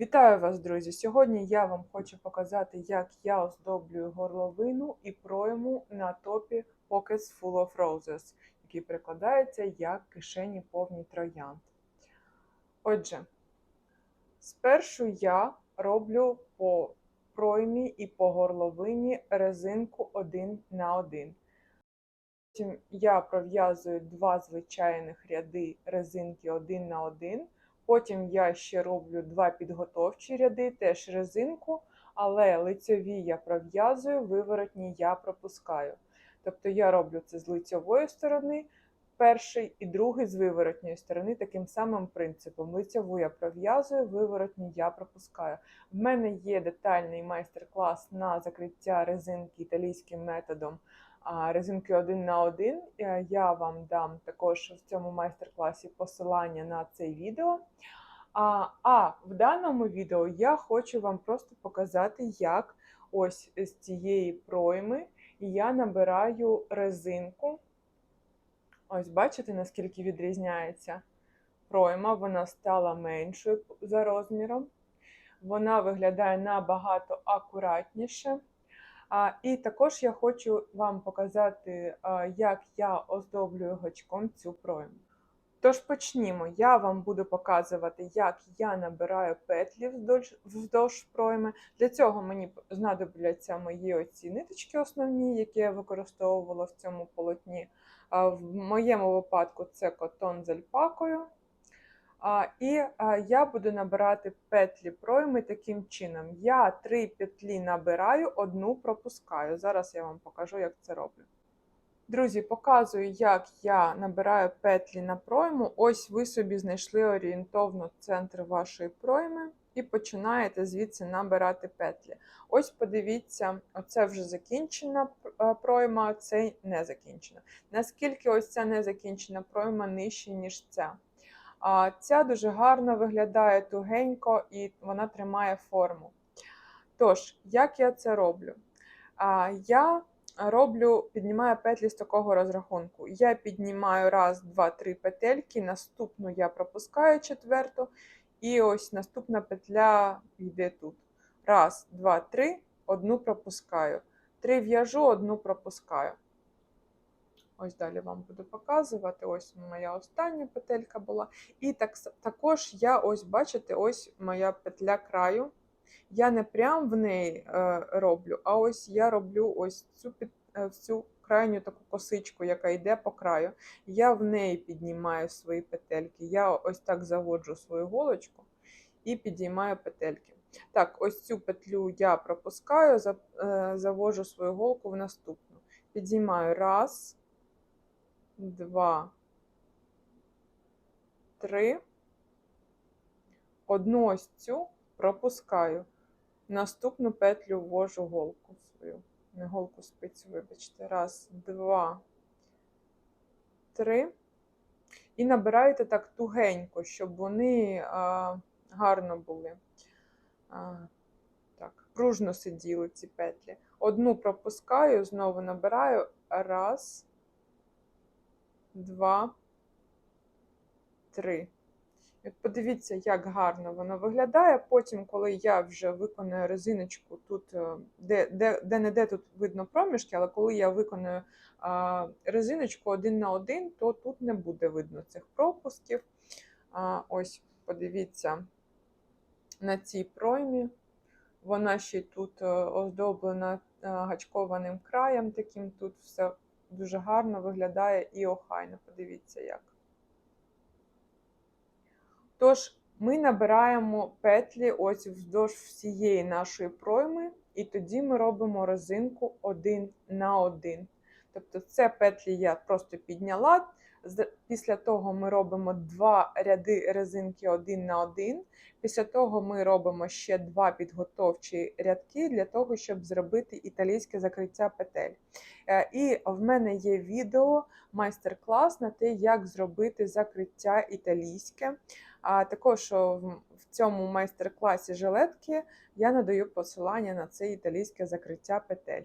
Вітаю вас, друзі! Сьогодні я вам хочу показати, як я оздоблюю горловину і пройму на топі Pockets Full of Roses, який перекладається як кишені повні троянд. Отже, спершу я роблю по проймі і по горловині резинку один на один. Потім я пров'язую два звичайних ряди резинки один на один. Потім я ще роблю два підготовчі ряди, теж резинку, але лицьові я пров'язую, виворотні я пропускаю. Тобто я роблю це з лицьової сторони, перший і другий з виворотньої сторони, таким самим принципом. Лицьову я пров'язую, виворотні я пропускаю. В мене є детальний майстер-клас на закриття резинки італійським методом резинки один на один. Е, Я вам дам також в цьому майстер-класі посилання на це відео. А, а в даному відео я хочу вам просто показати, як ось з цієї пройми я набираю резинку. Ось, бачите, наскільки відрізняється пройма, вона стала меншою за розміром. Вона виглядає набагато акуратніше. І також я хочу вам показати, як я оздоблюю гачком цю пройму. Тож почнімо. Я вам буду показувати, як я набираю петлі вздовж, вздовж пройми. Для цього мені знадобляться мої оці ниточки основні, які я використовувала в цьому полотні. В моєму випадку це котон з альпакою. І я буду набирати петлі пройми таким чином. Я три петлі набираю, одну пропускаю. Зараз я вам покажу, як це роблю. Друзі, показую, як я набираю петлі на пройму. Ось ви собі знайшли орієнтовно центр вашої пройми і починаєте звідси набирати петлі. Ось подивіться, оце вже закінчена пройма, це не закінчена. Наскільки ось ця незакінчена пройма нижче, ніж ця. А ця дуже гарно виглядає тугенько і вона тримає форму. Тож, як я це роблю? А, Я роблю, піднімаю петлі з такого розрахунку. Я піднімаю раз, два, три петельки, наступну я пропускаю четверту, і ось наступна петля йде тут. Раз, два, три, одну пропускаю. Три в'яжу, одну пропускаю. Ось далі вам буду показувати. Ось моя остання петелька була. І так, також я ось, бачите, ось моя петля краю. Я не прям в неї е, роблю, а ось я роблю ось цю е, цю крайню таку косичку, яка йде по краю. Я в неї піднімаю свої петельки. Я ось так заводжу свою голочку і підіймаю петельки. Так, ось цю петлю я пропускаю, е, завожу свою голку в наступну. Підіймаю раз два, три. Одну ось цю пропускаю. Наступну петлю ввожу голку свою. Не голку спицю, вибачте. Раз, два, три. І набираєте так тугенько, щоб вони а, гарно були. А, так, пружно сиділи ці петлі. Одну пропускаю, знову набираю. Раз два, три. От подивіться, як гарно воно виглядає. Потім, коли я вже виконую резиночку, тут де-не-де де, де тут видно проміжки, але коли я виконую а, резиночку один на один, то тут не буде видно цих пропусків. А, Ось, подивіться на цій проймі. Вона ще тут е, оздоблена е, гачкованим краєм, таким тут все дуже гарно виглядає і охайно. Подивіться як. Тож, ми набираємо петлі ось вздовж всієї нашої пройми, і тоді ми робимо розинку один на один. Тобто, це петлі я просто підняла. Після того ми робимо два ряди резинки один на один. Після того ми робимо ще два підготовчі рядки для того, щоб зробити італійське закриття петель. Е, і в мене є відео, майстер-клас на те, як зробити закриття італійське. А також в цьому майстер-класі жилетки я надаю посилання на це італійське закриття петель.